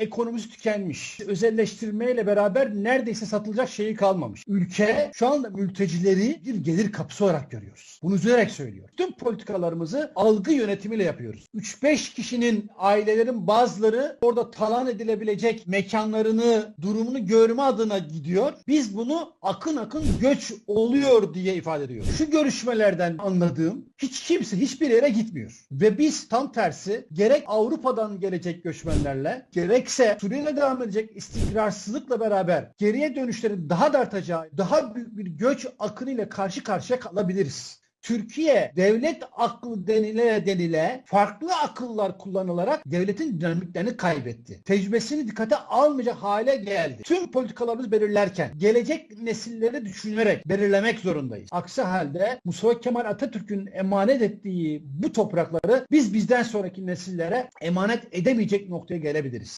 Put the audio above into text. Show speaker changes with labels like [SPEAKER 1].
[SPEAKER 1] ekonomisi tükenmiş. Özelleştirmeyle beraber neredeyse satılacak şeyi kalmamış. Ülke şu anda mültecileri bir gelir kapısı olarak görüyoruz. Bunu üzülerek söylüyorum. Tüm politikalarımızı algı yönetimiyle yapıyoruz. 3-5 kişinin ailelerin bazıları orada talan edilebilecek mekanlarını, durumunu görme adına gidiyor. Biz bunu akın akın göç oluyor diye ifade ediyoruz. Şu görüşmelerden anladığım hiç kimse hiçbir yere gitmiyor. Ve biz tam tersi gerek Avrupa'dan gelecek göçmenlerle gerekse Suriye'de devam edecek istikrarsızlıkla beraber geriye dönüşlerin daha da artacağı, daha büyük bir göç akınıyla karşı karşıya kalabiliriz. Türkiye devlet aklı denile denile farklı akıllar kullanılarak devletin dinamiklerini kaybetti. Tecrübesini dikkate almayacak hale geldi. Tüm politikalarımızı belirlerken gelecek nesilleri düşünerek belirlemek zorundayız. Aksi halde Mustafa Kemal Atatürk'ün emanet ettiği bu toprakları biz bizden sonraki nesillere emanet edemeyecek noktaya gelebiliriz.